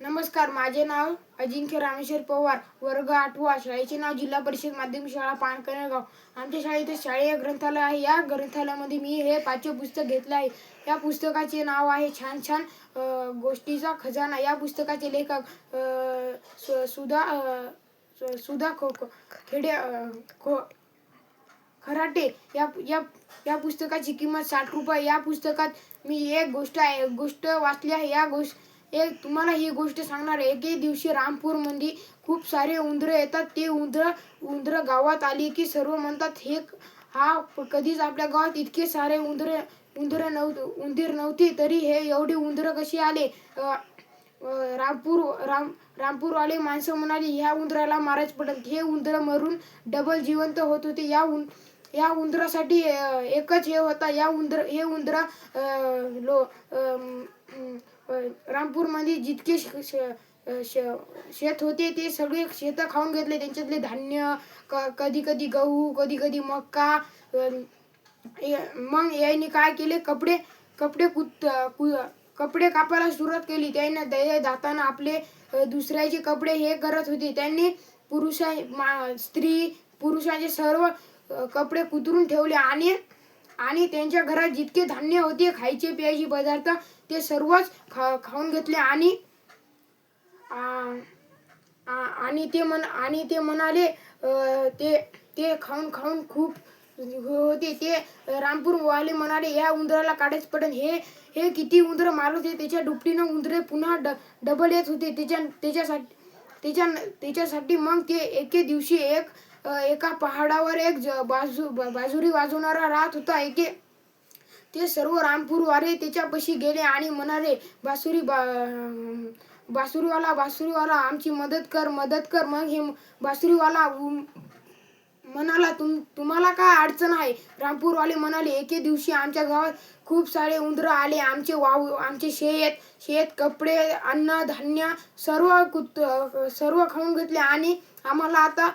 नमस्कार माझे नाव अजिंक्य रामेश्वर पवार वर्ग आठवा शाळेचे नाव जिल्हा परिषद माध्यमिक शाळा पानकणगाव आमच्या शाळेत शाळेय ग्रंथालय आहे. या ग्रंथालयामध्ये मी हे पाचवे पुस्तक घेतले आहे. या पुस्तकाचे नाव आहे छान छान गोष्टीचा खजाना. या पुस्तकाचे लेखक सुधा सुधा खो खो- खेडे खो खराटे. या या या पुस्तकाची किंमत साठ रुपये. या पुस्तकात मी एक गोष्ट आहे गोष्ट वाचली आहे. या गोष्ट एक तुम्हाला ही गोष्ट सांगणार एके दिवशी रामपूरमध्ये खूप सारे उंदरं येतात. ते उंदरं उंदरं गावात आली की सर्व म्हणतात हे हा कधीच आपल्या गावात इतके सारे उंदरे उंदरं नव्हते उंदीर नव्हती तरी हे एवढी उंदरं कशी आले? रामपूर राम रामपूरवाले माणसं म्हणाली ह्या उंदराला मारायच पडत हे उंदर मरून डबल जिवंत होत होते. या उं या उंदरासाठी एकच हे होता. या उंदर हे उंदर लो आ, रामपूरमध्ये जितके श- श- श- शेत होते ते सगळे शेतं खाऊन घेतले. त्यांच्यातले धान्य क कधी कधी गहू कधी कधी मका मग याने काय केले? कपडे कपडे कुत कु कपडे कापायला सुरुवात केली. त्याने दया दाताना आपले दुसऱ्याचे कपडे हे करत होते. त्यांनी पुरुषा मा- स्त्री पुरुषाचे सर्व कपडे कुतरून ठेवले आणि आणि त्यांच्या घरात जितके धान्य होते खायचे प्यायचे पदार्थ ते सर्वच खा खाऊन घेतले आणि आणि ते म्हण आणि ते म्हणाले ते ते खाऊन खाऊन खूप होते. ते रामपूर वाले म्हणाले या उंदराला काढायच पडेल हे हे किती उंदर मारत होते. त्याच्या दुपटीनं उंदरे पुन्हा ड डबल येत होते. त्याच्या त्याच्यासाठी त्याच्या त्याच्यासाठी मग ते एके दिवशी एक एका पहाडावर एक बाजू बाजुरी वाजवणारा राहत होता. एके ते सर्व रामपूरवाले त्याच्यापाशी गेले आणि म्हणाले बासुरी बा बासुरीवाला बासुरीवाला आमची मदत कर मदत कर. मग हे बासुरीवाला म्हणाला तुम तुम्हाला काय अडचण आहे? रामपूरवाले म्हणाले एके दिवशी आमच्या गावात खूप सारे उंदरं आले. आमचे वाव आमचे शेत शेत कपडे अन्न धान्य सर्व कुत सर्व खाऊन घेतले आणि आम्हाला आता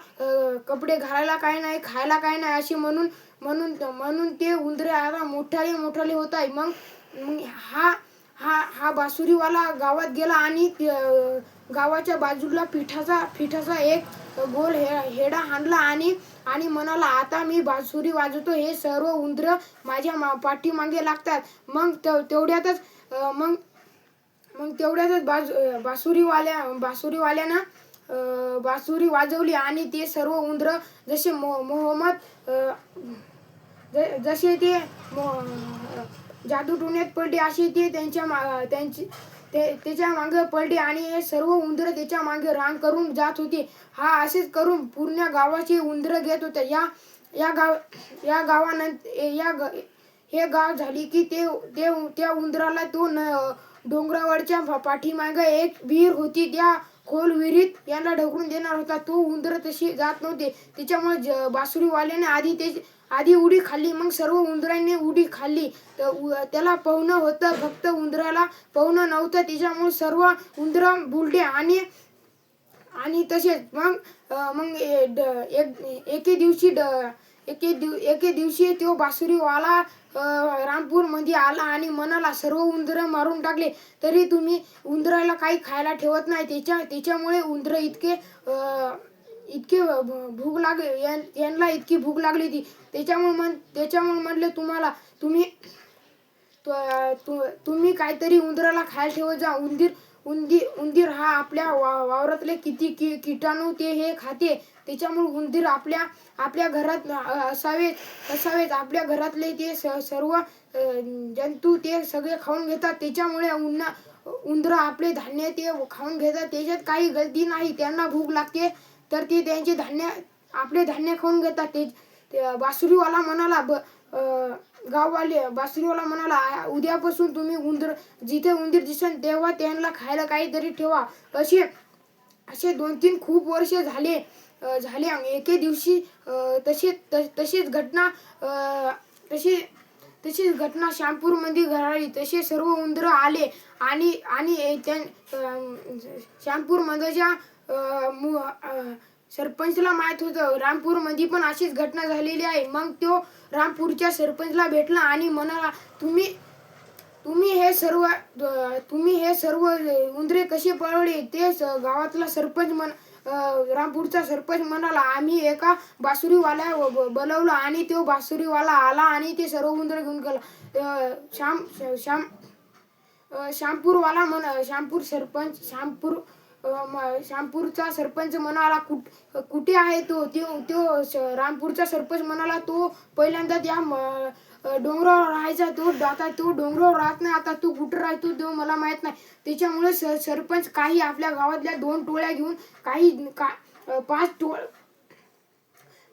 कपडे घालायला काय नाही खायला काय नाही असे म्हणून म्हणून म्हणून ते उंदरे आता मोठाले मोठाले होत आहे. मग मग हा हा हा बासुरीवाला गावात गेला आणि ते, गावाच्या बाजूला पिठाचा पिठाचा एक गोल हे हेडा हाणला आणि आणि म्हणाला आता मी बासुरी वाजवतो. हे सर्व उंदर माझ्या मा- पाठीमागे लागतात. मग तेव- तेवढ्यातच मग मग तेवढ्यातच बाजू बासुरीवाल्या बासुरीवाल्यानं बासुरी वाजवली आणि ते सर्व उंदर जसे मो मोहम्मद ज- जसे ते मो- जादू टोण्यात पडले असे ते त्यांच्या मा- त्यांची ते त्याच्यामागे पडले आणि हे सर्व उंदरं त्याच्यामागे रांग करून जात होते. हा असेच करून पूर्ण गावाचे उंदर घेत होते या या गाव या गावानंतर या ग हे गाव झाली की ते ते त्या उंदराला तो न डोंगरावरच्या पाठीमागे एक विहीर होती. त्या खोल विहिरीत यांना ढकलून देणार होता. तो उंदर तशी जात नव्हते. त्याच्यामुळे ज- बासुरीवाल्याने आधी ते आधी उडी खाल्ली मग सर्व उंदरांनी उडी खाल्ली. तर उ- त्याला पोहणं होतं फक्त उंदराला पोहणं नव्हतं. त्याच्यामुळे सर्व उंदर बुलडे आणि आणि तसेच मग मग ए- ड- एक एके दिवशी ड एके दिव एके दिवशी तो बासुरीवाला रामपूरमध्ये आला आणि मनाला सर्व उंदरं मारून टाकले. तरी तुम्ही उंदराला काही खायला ठेवत नाही. त्याच्या त्याच्यामुळे उंदरं इतके इतके भूक लागली यांना इतकी भूक लागली ती त्याच्यामुळे म्हण त्याच्यामुळे म्हणले तुम्हाला तुम्ही तु- तुम्ही काहीतरी उंदराला खायला ठेवत जा. उंदीर उंदीर उंदीर हा आपल्या वा वावरातले किती की किटाणू ते हे खाते. त्याच्यामुळे उंदीर आपल्या आपल्या घरात असावेत असावेत. आपल्या घरातले ते स- सर्व जंतू ते सगळे खाऊन घेतात. त्याच्यामुळे उन्हा उंदर आपले धान्य ते खाऊन घेतात. त्याच्यात काही गलती नाही. त्यांना भूक लागते. तर ते त्यांचे धान्य आपले धान्य खाऊन घेतात. ते बासुरीवाला म्हणाला ब गाववाले बासुरीवाला म्हणाला उद्यापासून तुम्ही उंदीर जिथे उंदीर दिसन तेव्हा त्यांना खायला काहीतरी ठेवा. असे असे दोन तीन खूप वर्ष झाले झाले. एके दिवशी तसे त- तशीच घटना तशी तशीच घटना श्यामपूरमध्ये घडली. तसे सर्व उंदरं आले आणि आणि त्या श्यामपूरमध्येच्या सरपंचला माहीत होतं. रामपूरमध्ये पण अशीच घटना झालेली आहे. मग तो रामपूरच्या सरपंचला भेटला आणि म्हणाला तुम्ही तुम्ही हे सर्व तुम्ही हे सर्व उंदरे कसे पळवले? ते गावातला सरपंच म्हण रामपूरचा सरपंच म्हणाला आम्ही एका बासुरीवाल्या बोलवलं आणि तो बासुरीवाला आला आणि ते सर्व उंदरे घेऊन गेला. श्याम श्याम श्यामपूरवाला म्हण श्यामपूर सरपंच श्यामपूर अ, श्यामपूरचा सरपंच म्हणाला कुठ कुठे आहे तो? त्यो श- रामपूरचा सरपंच म्हणाला तो पहिल्यांदा त्या डोंगरावर राहायचा तो. आता तो डोंगरावर राहत नाही. आता तो कुठं राहतो तो मला माहीत नाही. त्याच्यामुळे स- सरपंच काही आपल्या गावातल्या दोन टोळ्या घेऊन काही का पाच टोळ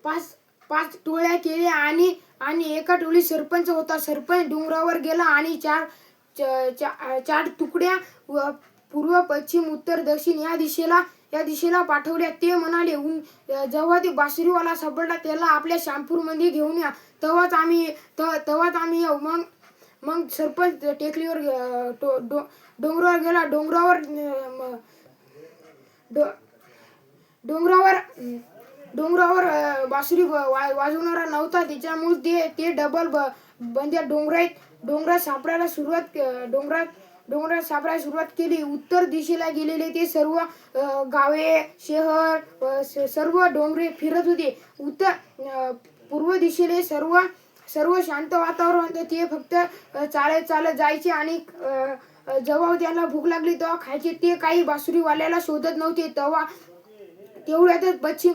पाच पाच टोळ्या केल्या आणि आणि एका टोळी सरपंच होता. सरपंच डोंगरावर गेला आणि चार च- चा- चार तुकड्या व पूर्व पश्चिम उत्तर दक्षिण या दिशेला या दिशेला पाठवल्या. ते म्हणाले "उन- जेव्हा ते बासरीवाला सापडला त्याला आपल्या शॅम्पूरमध्ये घेऊन या. तेव्हाच आम्ही तेव्हाच आम्ही येऊ. मग मग सरपंच टेकडीवर डोंगरावर गेला. डोंगरावर डोंगरावर डोंगरावर बासरी वाजवणारा नव्हता. त्याच्यामुळे ते ते डबल ब बंद्या डोंगरात डोंगरात सापडायला सुरुवात डोंगरात डोंगरात सापडायला सुरुवात केली. उत्तर दिशेला गेलेले ते सर्व गावे शहर सर्व डोंगरे फिरत होते. उत्तर पूर्व दिशेने सर्व सर्व शांत वातावरण होतं. ते फक्त चालत चालत जायचे आणि अं, जेव्हा त्यांना भूक लागली तेव्हा खायचे. ते काही बासुरीवाल्याला शोधत नव्हते. तेव्हा तेवढ्यातच पश्चिम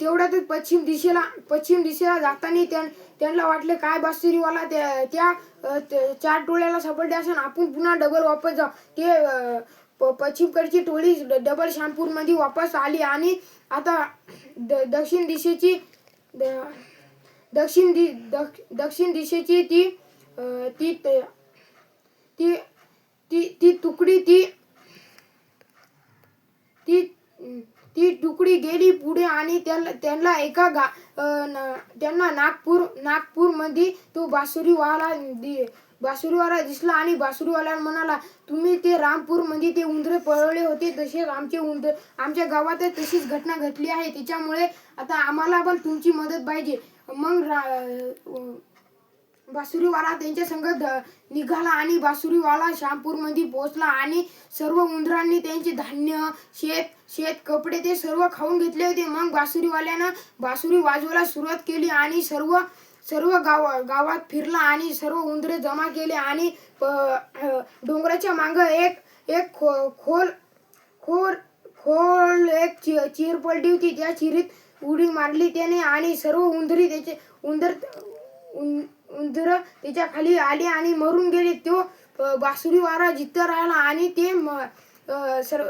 तेवढ्यातच पश्चिम दिशेला पश्चिम दिशेला जाताना त्यां त्यांना वाटले काय बासुरीवाला त्या त्या चार टोळ्याला सापडले असेल आपण पुन्हा डबल वापस जाऊ. ते प- पश्चिमकडची टोळी ड- डबल शामपूरमध्ये वापस आली आणि आता द दक्षिण दिशेची द- दक्षिण दि दक्षिण दिशेची ती ती ती ती ती तुकडी ती ती ती तुकडी गेली पुढे आणि त्यांना त्यांना एका गा त्यांना नागपूर नागपूरमध्ये तो बासुरीवाला दि बासुरीवाला दिसला आणि बासुरीवाला म्हणाला तुम्ही ते रामपूरमध्ये ते उंदरे पळवले होते तसेच आमचे उंदर आमच्या गावातच तशीच घटना घडली आहे. त्याच्यामुळे आता आम्हाला पण तुमची मदत पाहिजे. मग रा- बासुरीवाला त्यांच्या संघ ध- निघाला आणि बासुरीवाला श्यामपूरमध्ये पोहोचला आणि सर्व उंदरांनी त्यांचे धान्य शेत शेत कपडे ते सर्व खाऊन घेतले होते. मग बासुरीवाल्यानं बासुरी वाजवायला सुरुवात केली आणि सर्व सर्व गाव गावात फिरला आणि सर्व उंदरे जमा केले आणि डोंगराच्या मागं एक एक खो खोल खोल खोल एक चिर पलटी होती. त्या चिरीत उडी मारली त्याने आणि सर्व उंदरी त्याचे उंदर उं- उंदीर त्याच्याखाली आले आणि मरून गेले. तो बासुरी बासुरीवाला जिथं राहिला आणि ते म- सर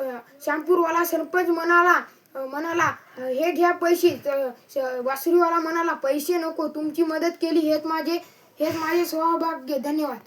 शॅम्पूरवाला सरपंच म्हणाला म्हणाला हे घ्या पैसे. वासुरीवाला श- बासुरीवाला म्हणाला पैसे नको तुमची मदत केली हेच माझे हेच माझे सौभाग्य धन्यवाद.